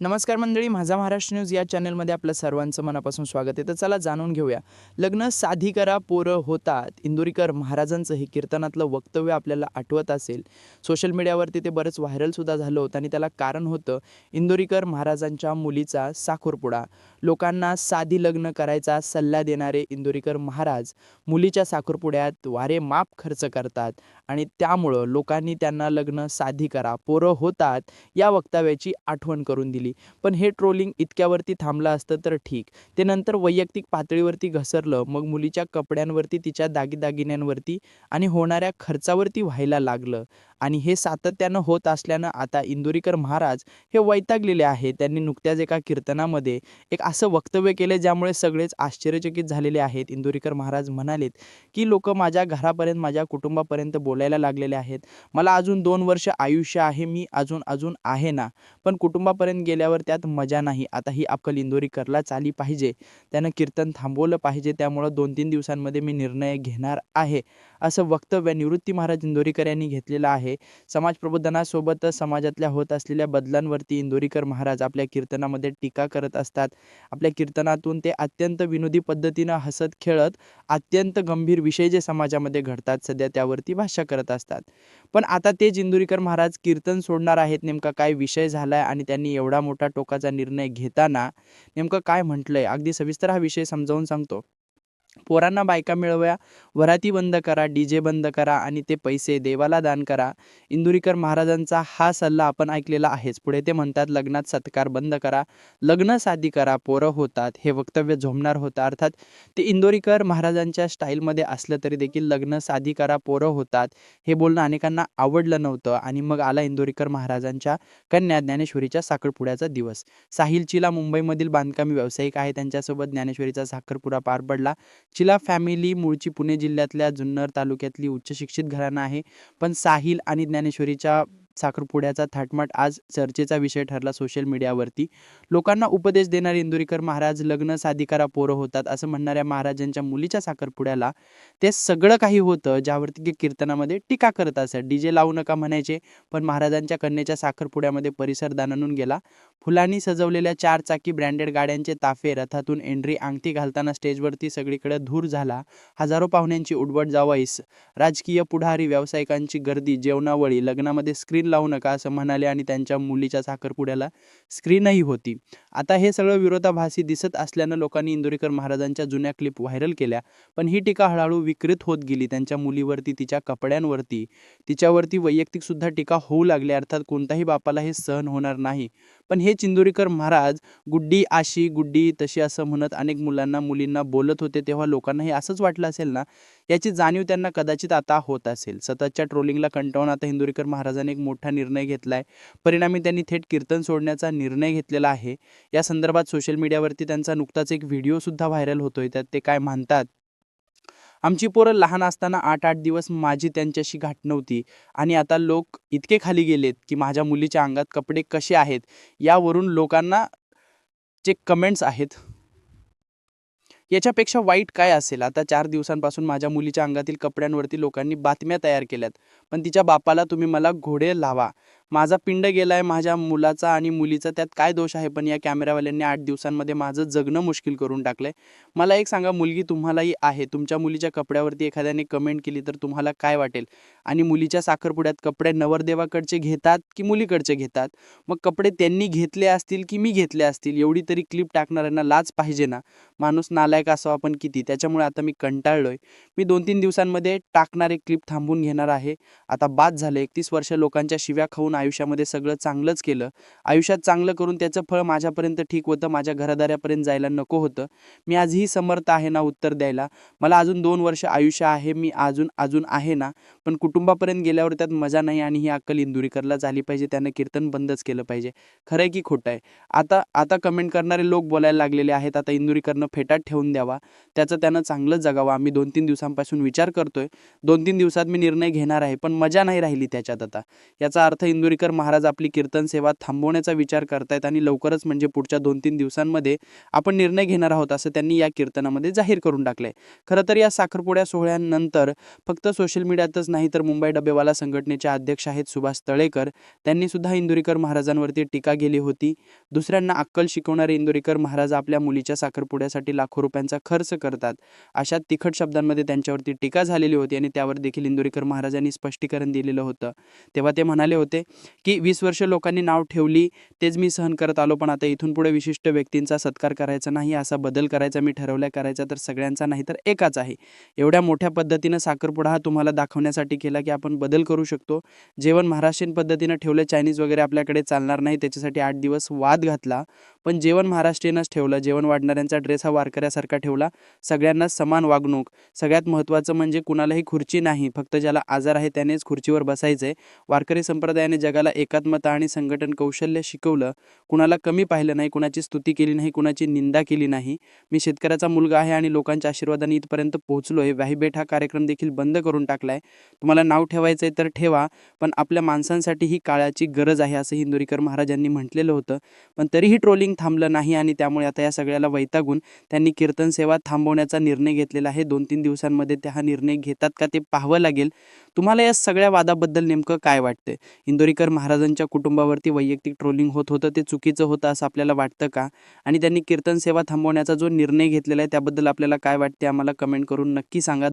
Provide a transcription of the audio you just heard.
नमस्कार मंडळी माझा महाराष्ट्र न्यूज या चॅनलमध्ये आपलं सर्वांचं मनापासून स्वागत आहे. तर चला जाणून घेऊया. लग्न साधी करा पोरं होतात. इंदुरीकर महाराजांचं हे कीर्तनातलं वक्तव्य आपल्याला आठवत असेल. सोशल मीडियावरती ते बरंच व्हायरलसुद्धा झालं होतं आणि त्याला कारण होतं इंदुरीकर महाराजांच्या मुलीचा साखरपुडा. लोकांना साधी लग्न करायचा सल्ला देणारे इंदुरीकर महाराज मुलीच्या साखरपुड्यात वारे माप खर्च करतात आणि त्यामुळं लोकांनी त्यांना लग्न साधी करा पोरं होतात या वक्तव्याची आठवण करून दिली. पण हे ट्रोलिंग इतक्यावरती थांबलं असतं तर ठीक. ते नंतर वैयक्तिक पातळीवरती घसरलं. मग मुलीच्या कपड्यांवरती तिच्या दागिदागिन्यांवरती आणि होणाऱ्या खर्चावरती व्हायला लागलं. आणि हे सातत्यानं होत असल्यानं आता इंदुरीकर महाराज हे वैतागलेले आहे त्यांनी नुकत्याच एका कीर्तनामध्ये एक असं वक्तव्य केले ज्यामुळे सगळेच आश्चर्यचकित झालेले आहेत. इंदुरीकर महाराज म्हणालेत की लोक माझ्या घरापर्यंत माझ्या कुटुंबापर्यंत बोलायला लागलेले आहेत. मला अजून दोन वर्ष आयुष्य आहे मी अजून अजून आहे ना. पण कुटुंबापर्यंत गेल्यावर त्यात मजा नाही. आता ही अक्कल इंदोरीकरलाच आली पाहिजे. त्यानं कीर्तन थांबवलं पाहिजे. त्यामुळं दोन तीन दिवसांमध्ये मी निर्णय घेणार आहे. असं वक्तव्य निवृत्ती महाराज इंदोरीकर यांनी घेतलेलं आहे. समाज प्रबोधनासोबतच समाजातल्या होत असलेल्या बदलांवरती इंदोरीकर महाराज आपल्या कीर्तनामध्ये टीका करत असतात. आपल्या कीर्तनातून ते अत्यंत विनोदी पद्धतीनं हसत खेळत अत्यंत गंभीर विषय जे समाजामध्ये घडतात सध्या त्यावरती भाष्य करत असतात. पण आता तेच इंदुरीकर महाराज कीर्तन सोडणार आहेत नेमका काय विषय झालाय आणि त्यांनी एवढा मोठा टोकाचा निर्णय घेताना नेमकं काय म्हटलंय? अगदी सविस्तर हा विषय समजावून सांगतो. पोरांना बायका मिळवया. वराती बंद करा डी जे बंद करा आणि ते पैसे देवाला दान करा. इंदुरीकर महाराजांचा हा सल्ला आपण ऐकलेला आहेच. पुढे ते म्हणतात लग्नात सत्कार बंद करा. लग्न साधी करा. पोरं होतात. हे वक्तव्य झोमणार होतं. अर्थात ते इंदोरीकर महाराजांच्या स्टाईलमध्ये असलं तरी देखील लग्न साधी करा. पोरं होतात. हे बोलणं अनेकांना आवडलं नव्हतं आणि मग आला इंदोरीकर महाराजांच्या कन्या ज्ञानेश्वरीच्या साखरपुड्याचा दिवस. साहिलचीला मुंबईमधील बांधकामी व्यावसायिक आहे. त्यांच्यासोबत ज्ञानेश्वरीचा साखरपुडा पार पडला. चिला फॅमिली मूळची पुणे जिल्ह्यातल्या जुन्नर तालुक्यातली उच्च शिक्षित घराणं आहे. पण साहिल आणि ज्ञानेश्वरीच्या साखरपुड्याचा थाटमाट आज चर्चेचा विषय ठरला सोशल मीडियावरती लोकांना उपदेश देणारे इंदुरीकर महाराज लग्न साधिकारा पोरं होतात असं म्हणणाऱ्या महाराजांच्या मुलीच्या साखरपुड्याला ते सगळं काही होतं ज्यावरती की कीर्तनामध्ये टीका करत असत. डी जे लावू नका म्हणायचे पण महाराजांच्या कन्येच्या साखरपुड्यामध्ये परिसर दानानून गेला. फुलांनी सजवलेल्या चार चाकी ब्रँडेड गाड्यांचे ताफे रथातून एंट्री अंगठी घालताना स्टेजवरती सगळीकडे धूर झाला. हजारो पाहुण्यांची उडवट जावाईस. राजकीय पुढारी व्यावसायिकांची गर्दी जेवणावळी लग्नामध्ये स्क्रीन लावू नका असं म्हणाले आणि त्यांच्या मुलीच्या साखरपुड्याला स्क्रीनही होती. आता हे सगळं विरोधाभासी दिसत असल्यानं लोकांनी इंदोरीकर महाराजांच्या जुन्या क्लिप व्हायरल केल्या. पण ही टीका हळूहळू विकृत होत गेली. त्यांच्या मुलीवरती तिच्या कपड्यांवरती तिच्यावरती वैयक्तिक सुद्धा टीका होऊ लागली. अर्थात कोणत्याही बापाला हे सहन होणार नाही. पण हे चिंदोरीकर महाराज गुड्डी आशी गुड्डी तशी असं म्हणत अनेक मुलांना मुलींना बोलत होते तेव्हा लोकांनाही असंच वाटलं असेल ना? याची जाणीव त्यांना कदाचित आता होत असेल. सततच्या ट्रोलिंगला कंटाळून आता हिंदुरीकर महाराजांनी एक मोठा निर्णय घेतला आहे परिणामी त्यांनी थेट कीर्तन सोडण्याचा निर्णय घेतलेला आहे. या संदर्भात सोशल मीडियावरती त्यांचा नुकताच एक व्हिडिओसुद्धा व्हायरल व्हायरल होतोय. त्यात ते काय म्हणतात? आमची पोरं लहान असताना आठ आठ दिवस माझी त्यांच्याशी गाठ नव्हती. आणि आता लोक इतके खाली गेलेत की माझ्या मुलीच्या अंगात कपडे कसे आहेत यावरून लोकांना जे कमेंट्स आहेत. याच्यापेक्षा वाईट काय असेल? आता चार दिवसांपासून माझ्या मुलीच्या अंगातील कपड्यांवरती लोकांनी बातम्या तयार केल्यात. पण तिच्या बापाला तुम्ही मला घोडे लावा. माझा पिंड गेलाय माझ्या मुलाचा आणि मुलीचा त्यात काय दोष आहे? पण या कॅमेरावाल्यांनी आठ दिवसांमध्ये माझं जगणं मुश्किल करून टाकलंय. मला एक सांगा मुलगी तुम्हालाही आहे. तुमच्या मुलीच्या कपड्यावरती एखाद्याने कमेंट केली तर तुम्हाला काय वाटेल? आणि मुलीच्या साखरपुड्यात कपडे नवरदेवाकडचे घेतात की मुलीकडचे घेतात? मग कपडे त्यांनी घेतले असतील की मी घेतले असतील? एवढी तरी क्लिप टाकणाऱ्यांना लाज पाहिजे ना? माणूस नालायक असावा पण किती? त्याच्यामुळे आता मी कंटाळलोय. मी दोन तीन दिवसांमध्ये टाकणारे क्लिप थांबून घेणार आहे. आता बाद झालं. एकतीस वर्ष लोकांच्या शिव्या खाऊन आयुष्यामध्ये सगळं चांगलंच केलं. आयुष्यात चांगलं करून त्याचं फळ माझ्यापर्यंत ठीक होतं माझ्या घरादाऱ्यापर्यंत जायला नको होतं. मी आजही समर्थ आहे ना उत्तर द्यायला. मला अजून दोन वर्ष आयुष्य आहे मी अजून अजून आहे ना. पण कुटुंबापर्यंत गेल्यावर त्यात मजा नाही आणि ही अक्कल इंदुरीकरला झाली पाहिजे त्यानं कीर्तन बंदच केलं पाहिजे. खरं आहे की खोटं आहे. आता आता कमेंट करणारे लोक बोलायला लागलेले आहेत आता इंदुरीकरनं फेटात ठेवून द्यावा. त्याचं त्यानं चांगलंच जगावं. आम्ही दोन तीन दिवसांपासून विचार करतोय. दोन तीन दिवसात मी निर्णय घेणार आहे पण मजा नाही राहिली त्याच्यात आता. याचा अर्थ इंदुरी इंदुरीकर महाराज आपली कीर्तन सेवा थांबवण्याचा विचार करतायत आणि लवकरच म्हणजे पुढच्या दोन तीन दिवसांमध्ये आपण निर्णय घेणार आहोत असं त्यांनी या कीर्तनामध्ये जाहीर करून टाकलंय. खरं तर या साखरपुड्या सोहळ्यानंतर फक्त सोशल मीडियातच नाही तर मुंबई डबेवाला संघटनेचे अध्यक्ष आहेत सुभाष तळेकर. त्यांनी सुद्धा इंदुरीकर महाराजांवरती टीका केली होती. दुसऱ्यांना अक्कल शिकवणारे इंदुरीकर महाराज आपल्या मुलीच्या साखरपुड्यासाठी लाखो रुपयांचा खर्च करतात. अशा तिखट शब्दांमध्ये त्यांच्यावरती टीका झालेली होती आणि त्यावर देखील इंदुरीकर महाराजांनी स्पष्टीकरण दिलेलं होतं. तेव्हा ते म्हणाले होते की वीस वर्ष लोकांनी नाव ठेवली तेच मी सहन करत आलो पण आता इथून पुढे विशिष्ट व्यक्तींचा सत्कार करायचा नाही असा बदल करायचा मी ठरवलाय करायचा तर सगळ्यांचा नाही तर एकाच आहे. एवढ्या मोठ्या पद्धतीनं साखरपुडा हा तुम्हाला दाखवण्यासाठी केला की आपण बदल करू शकतो. जेवण महाराष्ट्रीयन पद्धतीनं ठेवलं चायनीज वगैरे आपल्याकडे चालणार नाही त्याच्यासाठी आठ दिवस वाद घातला. पण जेवण महाराष्ट्रीयनच ठेवलं जेवण वाढणाऱ्यांचा ड्रेस हा वारकऱ्यासारखा ठेवला सगळ्यांना समान वागणूक. सगळ्यात महत्त्वाचं म्हणजे कुणालाही खुर्ची नाही फक्त ज्याला आजार आहे त्यानेच खुर्चीवर बसायचं आहे वारकरी संप्रदायाने जगाला एकात्मता आणि संघटन कौशल्य शिकवलं. कुणाला कमी पाहिलं नाही कुणाची स्तुती केली नाही कुणाची निंदा केली नाही. मी शेतकऱ्याचा मुलगा आहे आणि लोकांच्या आशीर्वादाने इथपर्यंत पोहोचलो आहे. व्याहीबेट हा कार्यक्रम देखील बंद करून टाकला आहे तुम्हाला नाव ठेवायचं आहे तर ठेवा पण आपल्या माणसांसाठी ही काळाची गरज आहे असं इंदुरीकर महाराजांनी म्हटलेलं होतं. पण तरीही ट्रोलिंग थांबलं नाही आणि त्यामुळे आता या सगळ्याला वैतागून त्यांनी कीर्तन सेवा थांबवण्याचा निर्णय घेतलेला आहे. दोन तीन दिवसांमध्ये ते हा निर्णय घेतात का ते पाहावं लागेल. तुम्हाला या सगळ्या वादाबद्दल नेमकं काय वाटतं इंदोरीकर महाराजांच्या कुटुंबावरती वैयक्तिक ट्रोलिंग होत होतं. ते चुकीचं होतं असं आपल्याला वाटतं का? आणि त्यांनी कीर्तन सेवा थांबवण्याचा जो निर्णय घेतलेला आहे त्याबद्दल आपल्याला काय वाटते आम्हाला कमेंट करून नक्की सांगा.